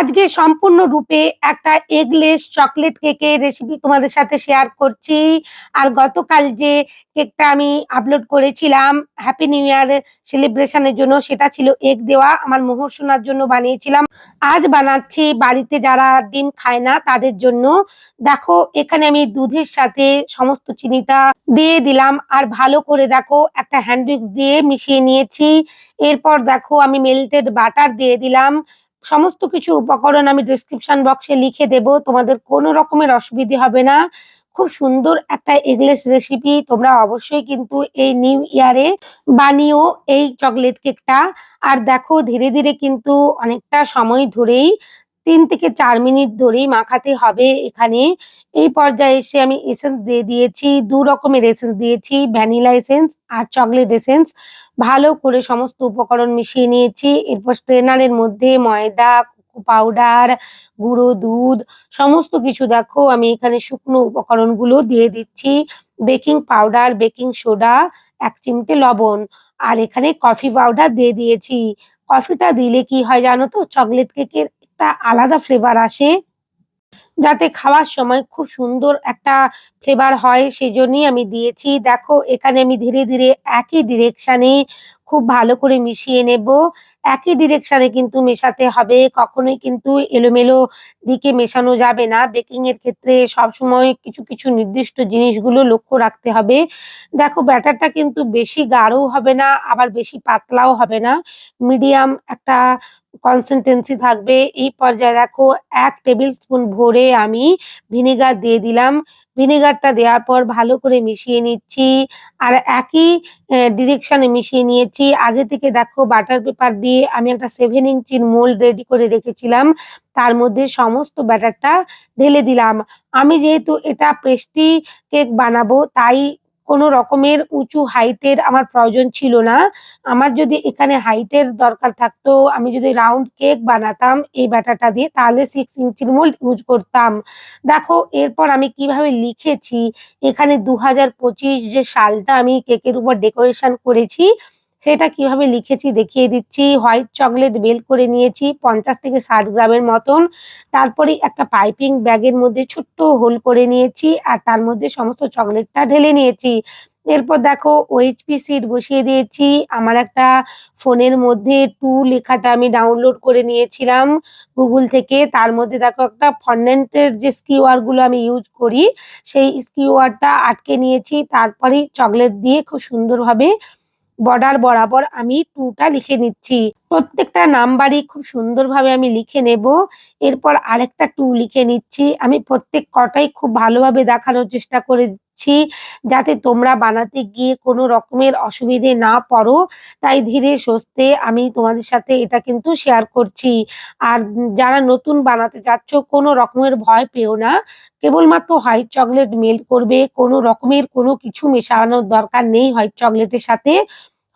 আজকে সম্পূর্ণ রূপে একটা এগলেস চকলেট কেকের রেসিপি তোমাদের সাথে শেয়ার করছি। আর গতকাল যে কেকটা আমি আপলোড করেছিলাম হ্যাপি নিউ ইয়ার সেলিব্রেশনের জন্য সেটা ছিল এগ দেওয়া। আমার মোহর সোনার জন্য বানিয়েছিলাম। আজ বানাচ্ছি বাড়িতে যারা ডিম খায় না তাদের জন্য। দেখো, এখানে আমি দুধের সাথে সমস্ত চিনিটা দিয়ে দিলাম। আর ভালো করে দেখো, একটা হ্যান্ড উইক্স দিয়ে মিশিয়ে নিয়েছি। এরপর দেখো, আমি মেল্টেড বাটার দিয়ে দিলাম। সমস্ত কিছু উপকরণ আমি ডিসক্রিপশন বক্সে লিখে দেব, তোমাদের কোনো রকমের অসুবিধে হবে না। খুব সুন্দর একটা এগলেস রেসিপি তোমরা অবশ্যই কিন্তু এই নিউ ইয়ারে বানিও এই চকলেট কেকটা আর দেখো, ধীরে ধীরে কিন্তু অনেকটা সময় ধরেই তিন থেকে চার মিনিট ধরেই মাখাতে হবে এখানে। এই পর্যায়ে এসে আমি এসেন্স দিয়ে দিয়েছি, দু রকমের এসেন্স দিয়েছি ভ্যানিলা এসেন্স আর চকলেট এসেন্স ভালো করে সমস্ত উপকরণ মিশিয়ে নিয়েছি। এরপর স্ট্রেনারের মধ্যে ময়দা পাউডার গুঁড়ো, দুধ, সমস্ত কিছু দেখো আমি এখানে শুকনো উপকরণগুলো দিয়ে দিচ্ছি। বেকিং পাউডার বেকিং সোডা এক চিমটে লবণ আর এখানে কফি পাউডার দিয়ে দিয়েছি। কফিটা দিলে কি হয় জানো তো? চকলেট কেকের একটা আলাদা ফ্লেভার আসে, যাতে খাওয়ার সময় খুব সুন্দর একটা ফ্লেভার হয়, সেজন্যই আমি দিয়েছি। দেখো, এখানে আমি ধীরে ধীরে একই ডিরেকশানে খুব ভালো করে মিশিয়ে নেব। একই ডিরেকশনে কিন্তু মেশাতে হবে। কখনোই কিন্তু এলোমেলো দিকে মেশানো যাবে না। বেকিং এর ক্ষেত্রে সবসময় কিছু কিছু নির্দিষ্ট জিনিসগুলো লক্ষ্য রাখতে হবে। দেখো, ব্যাটারটা কিন্তু বেশি গাঢ়ও হবে না, আবার বেশি পাতলাও হবে না। মিডিয়াম একটা কনসিস্টেন্সি থাকবে। এই পর্যায়ে দেখো, এক টেবিল স্পুন ভরে আমি ভিনেগার দিয়ে দিলাম। ভিনেগারটা দেওয়ার পর ভালো করে মিশিয়ে নিচ্ছি। আর একই ডিরেকশনে মিশিয়ে নিয়েছি। আগে থেকে দেখো বাটার পেপার দিয়ে আমি একটা সেভেন ইঞ্চির মোল্ড রেডি করে রেখেছিলাম। তার মধ্যে সমস্ত ব্যাটারটা ঢেলে দিলাম। আমি যেহেতু এটা পেস্ট্রি কেক বানাবো, তাই কোনো রকমের উঁচু হাইটের আমার প্রয়োজন ছিল না। আমার যদি এখানে হাইটের দরকার থাকতো, আমি যদি রাউন্ড কেক বানাতাম এই ব্যাটারটা দিয়ে, তাহলে সিক্স ইঞ্চির মোল্ড ইউজ করতাম। দেখো, এরপর আমি কীভাবে লিখেছি, এখানে দু হাজার পঁচিশ যে সালটা আমি কেকের উপর ডেকোরেশন করেছি সেটা কীভাবে লিখেছি, দেখিয়ে দিচ্ছি, হোয়াইট চকলেট বেল করে নিয়েছি পঞ্চাশ থেকে ষাট গ্রামের মতন। তারপরে একটা পাইপিং ব্যাগের মধ্যে ছোট্ট হোল করে নিয়েছি আর তার মধ্যে সমস্ত চকলেটটা ঢেলে নিয়েছি। এরপর দেখো ওএইচপি সিট বসিয়ে দিয়েছি। আমার একটা ফোনের মধ্যে টু লেখাটা আমি ডাউনলোড করে নিয়েছিলাম গুগল থেকে। তার মধ্যে দেখো একটা ফন্ডেন্টের যে স্কিওয়ারগুলো আমি ইউজ করি, সেই স্কিওয়ারটা আটকে নিয়েছি। তারপরেই চকলেট দিয়ে খুব সুন্দরভাবে বর্ডার বরাবর আমি টুটা লিখে নিচ্ছি। প্রত্যেকটা নাম্বারই খুব সুন্দরভাবে আমি লিখে নেব। এরপর আরেকটা টু লিখে নিচ্ছি। আমি প্রত্যেক কটাই খুব ভালোভাবে দেখানোর চেষ্টা করে দিচ্ছি যাতে তোমরা বানাতে গিয়ে কোনো রকমের অসুবিধে না পড়ো। তাই ধীরে সুস্থে আমি তোমাদের সাথে এটা কিন্তু শেয়ার করছি। আর যারা নতুন বানাতে চাচ্ছ, কোনো রকমের ভয় পেও না। কেবলমাত্র হোয়াইট চকলেট মেল্ট করবে। কোনো রকমের কোনো কিছু মেশানোর দরকার নেই হোয়াইট চকলেটের সাথে।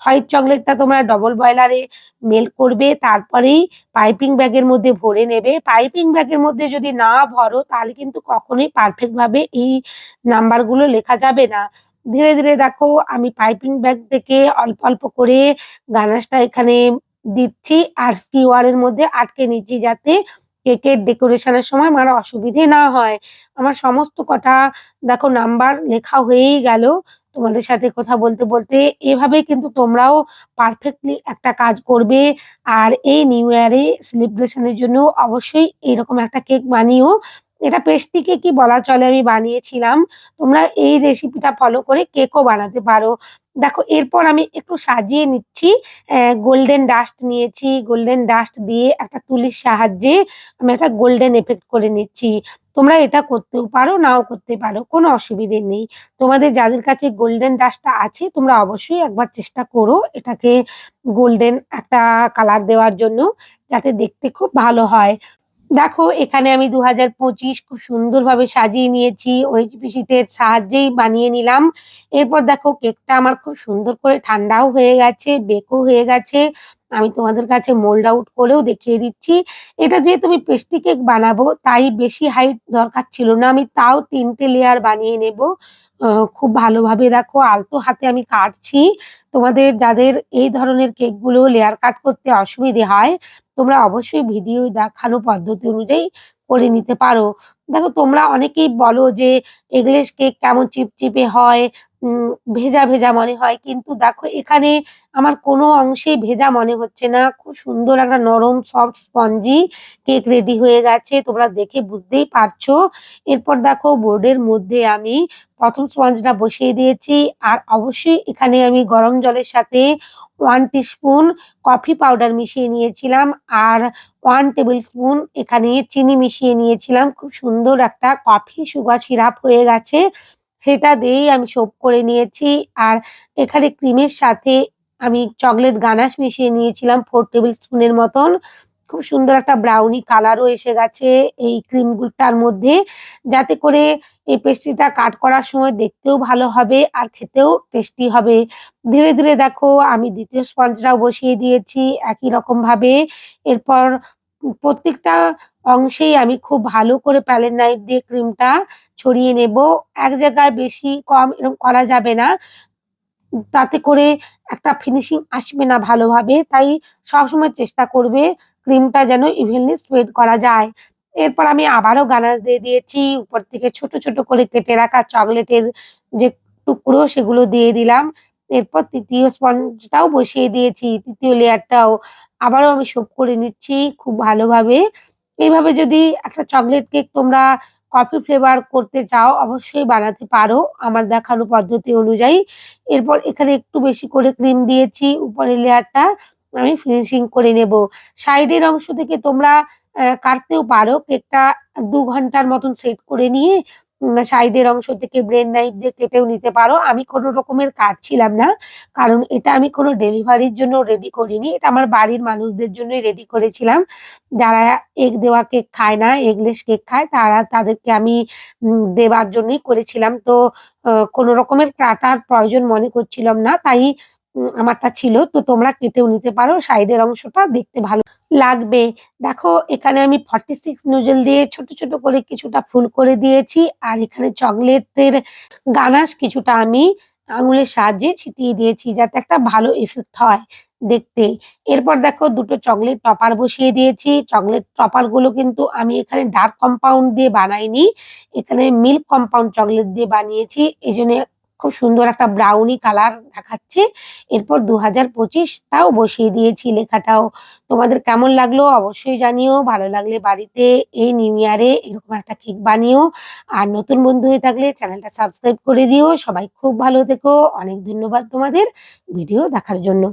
হোয়াইট চকলেটটা তোমরা ডবল বয়লারে মেল্ট করবে, তারপরেই পাইপিং ব্যাগের মধ্যে ভরে নেবে। পাইপিং ব্যাগের মধ্যে যদি না ভরো, তাহলে কিন্তু কখনোই পারফেক্ট ভাবে এই নাম্বারগুলো লেখা যাবে না। ধীরে ধীরে দেখো, আমি পাইপিং ব্যাগ থেকে অল্প অল্প করে গানাশটা এখানে দিচ্ছি। আর স্কি স্কিওয়ারের মধ্যে আটকে নিচ্ছি যাতে কেকের ডেকোরেশনের সময় আমার অসুবিধে না হয়। আমার সমস্ত কথা দেখো, নাম্বার লেখা হয়েই গেল। তোমাদের সাথে কথা বলতে বলতে এভাবে কিন্তু তোমরাও পারফেক্টলি একটা কাজ করবে। আর এই নিউ ইয়ারে সেলিব্রেশনের জন্য অবশ্যই এরকম একটা কেক বানিয়েও এটা পেস্ট্রি কি বলা চলে আমি বানিয়েছিলাম। তোমরা এই রেসিপিটা ফলো করে কেকও বানাতে পারো। দেখো, এরপর আমি একটু সাজিয়ে নিচ্ছি গোল্ডেন ডাস্ট নিয়েছি। গোল্ডেন ডাস্ট দিয়ে একটা তুলির সাহায্যে আমি একটা গোল্ডেন এফেক্ট করে নিচ্ছি। তোমরা এটা করতেও পারো, নাও করতে পারো, কোনো অসুবিধে নেই। তোমাদের যাদের কাছে গোল্ডেন ডাস্টটা আছে, তোমরা অবশ্যই একবার চেষ্টা করো এটাকে গোল্ডেন একটা কালার দেওয়ার জন্য, যাতে দেখতে খুব ভালো হয়। দেখো, এখানে আমি দু হাজার পঁচিশ খুব সুন্দরভাবে সাজিয়ে নিয়েছি ওইচপি শিটের সাহায্যেই বানিয়ে নিলাম। এরপর দেখো কেকটা আমার খুব সুন্দর করে ঠান্ডাও হয়ে গেছে বেকও হয়ে গেছে। আমি তোমাদের কাছে মোল্ড আউট করেও দেখিয়ে দিচ্ছি। এটা যেহেতু আমি পেস্ট্রি কেক বানাবো, তাই বেশি হাইট দরকার ছিল না। আমি তাও তিনটে লেয়ার বানিয়ে নেব। খুব ভালোভাবে দেখো, আলতো হাতে আমি কাটছি। তোমাদের, যাদের এই ধরনের কেকগুলো লেয়ার কাট করতে অসুবিধে হয়, তোমরা অবশ্যই ভিডিও দেখানো পদ্ধতি অনুযায়ী করে নিতে পারো। দেখো, তোমরা অনেকেই বলো যে এগলেস কেক কেমন চিপচিপে হয় ভেজা ভেজা মনে হয়। কিন্তু দেখো, এখানে আমার কোনো অংশেই ভেজা মনে হচ্ছে না। খুব সুন্দর একটা নরম সফট স্পঞ্জি কেক রেডি হয়ে গেছে। তোমরা দেখে বুঝতেই পারছ। এরপর দেখো বোর্ডের মধ্যে আমি প্রথম স্পঞ্জটা বসিয়ে দিয়েছি। আর অবশ্যই এখানে আমি গরম জলের সাথে ওয়ান টিস্পুন কফি পাউডার মিশিয়ে নিয়েছিলাম। আর ওয়ান টেবিল স্পুন এখানে চিনি মিশিয়ে নিয়েছিলাম। খুব সুন্দর একটা কফি সুগার সিরাপ হয়ে গেছে। সেটা দিয়েই আমি সোপ করে নিয়েছি। আর এখানে ক্রিমের সাথে আমি চকলেট গানাশ মিশিয়ে নিয়েছিলাম ফোর টেবিল স্পুনের মতন। খুব সুন্দর একটা ব্রাউনি কালারও এসে গেছে এই ক্রিমগুলোটার মধ্যে। যাতে করে এই পেস্ট্রিটা কাট করার সময় দেখতেও ভালো হবে আর খেতেও টেস্টি হবে। ধীরে ধীরে দেখো, আমি দ্বিতীয় স্পঞ্জটাও বসিয়ে দিয়েছি একই রকম ভাবে এরপর প্রত্যেকটা অংশেই আমি খুব ভালো করে প্যালেট নাইফ দিয়ে ক্রিমটা ছড়িয়ে নেব। এক জায়গায় বেশি কম এরকম করা যাবে না। তাতে করে একটা ফিনিশিং আসবে না ভালোভাবে, তাই সবসময় চেষ্টা করবে ক্রিমটা যেন ইভেনলি স্প্রেড করা যায়। এরপর আমি আবারও গানাশ দিয়ে দিয়েছি, উপর থেকে ছোট ছোট করে কেটে রাখা চকলেটের যে টুকরো সেগুলো দিয়ে দিলাম। এরপর তৃতীয় স্পঞ্জটাও বসিয়ে দিয়েছি, তৃতীয় লেয়ারটাও আবারও আমি সোপ করে নিচ্ছি খুব ভালোভাবে। এইভাবে যদি একটা চকলেট কেক তোমরা কফি ফ্লেভার করতে চাও, অবশ্যই বানাতে পারো আমার দেখানো পদ্ধতি অনুযায়ী। এরপর এখানে একটু বেশি করে ক্রিম দিয়েছি, উপরের লেয়ারটা আমি ফিনিশিং করে নেব। সাইডের অংশ থেকে তোমরা কাটতেও পারো কেকটা দু ঘণ্টার মতন সেট করে নিয়ে সাইডের অংশ থেকে ব্রেন নাইফ দিয়ে কেটেও নিতে পারো। আমি কোনো রকমের কাটছিলাম না, কারণ এটা আমি কোনো ডেলিভারির জন্য রেডি করিনি। এটা আমার বাড়ির মানুষদের জন্যই রেডি করেছিলাম। যারা এগ দেওয়া কেক খায় না এগলেস কেক খায়, তারা তাদেরকে আমি দেওয়ার জন্যই করেছিলাম। তো কোনো রকমের কাটার প্রয়োজন মনে করছিলাম না, তাই আমারটা ছিল। তো তোমরা কেটেও নিতে পারো। সাইডের অংশটা দেখতে ভালো। লাগবে। দেখো, এখানে আমি ফর্টি সিক্স নুজেল দিয়ে ছোট ছোট করে কিছুটা ফুল করে দিয়েছি আর এখানে চকলেটের গানাশ কিছুটা আমি আঙুলের সাহায্যে ছিটিয়ে দিয়েছি যাতে একটা ভালো এফেক্ট হয় দেখতে। এরপর দেখো, দুটো চকলেট টপার বসিয়ে দিয়েছি। চকলেট টপারগুলো কিন্তু আমি এখানে ডার্ক কম্পাউন্ড দিয়ে বানাইনি। এখানে মিল্ক কম্পাউন্ড চকলেট দিয়ে বানিয়েছি। এই জন্য খুব সুন্দর একটা ব্রাউনি কালার দেখাচ্ছে। এরপর দু হাজার পঁচিশটাও বসিয়ে দিয়েছি লেখাটাও। তোমাদের কেমন লাগল অবশ্যই জানিও। ভালো লাগলে বাড়িতে এই নিউ ইয়ারে এরকম একটা কেক বানিও। আর নতুন বন্ধু হয়ে থাকলে চ্যানেলটা সাবস্ক্রাইব করে দিও। সবাই খুব ভালো থেকো। অনেক ধন্যবাদ তোমাদের। ভিডিও দেখার জন্য।